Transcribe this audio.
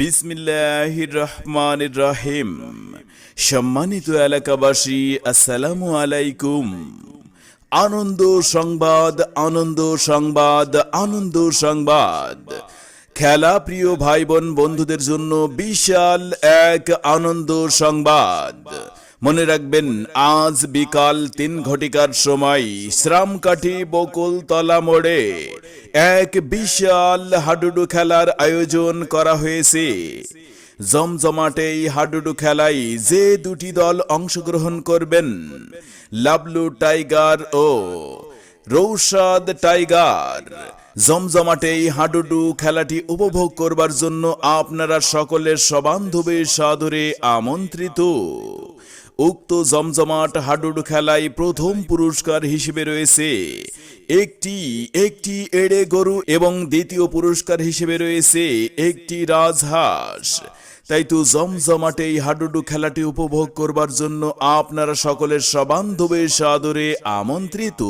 বিসমিল্লাহির রহমানির রহিম সম্মানিত এলাকাবাসী, আসসালামু আলাইকুম। আনন্দ সংবাদ আনন্দ সংবাদ আনন্দ সংবাদ। খেলা প্রিয় ভাই বোন বন্ধুদের জন্য বিশাল এক আনন্দ সংবাদ। মনে রাখবেন, আজ বিকাল তিন ঘটিকার সময় শ্রামকাঠি বকুলতলা মোড়ে এক বিশাল হাডুডু খেলার আয়োজন করা হয়েছে। জমজমাটে এই হাডুডু খেলায় যে দুটি দল অংশগ্রহণ করবেন, লাবলু টাইগার ও রৌসাদ টাইগার। জমজমাটে এই হাডুডু খেলাটি উপভোগ করবার জন্য আপনারা সকলের সবান্ধবে সাদরে আমন্ত্রিত। উক্ত জমজমাট হাডুডু খেলায় প্রথম পুরস্কার হিসেবে রয়েছে একটি একটি এড়ে গরু এবং দ্বিতীয় পুরস্কার হিসেবে রয়েছে একটি রাজহাঁস। তাই তো জমজমাটে এই হাডুডু খেলাটি উপভোগ করবার জন্য আপনারা সকলের সবান্ধবের সাদরে আমন্ত্রিত।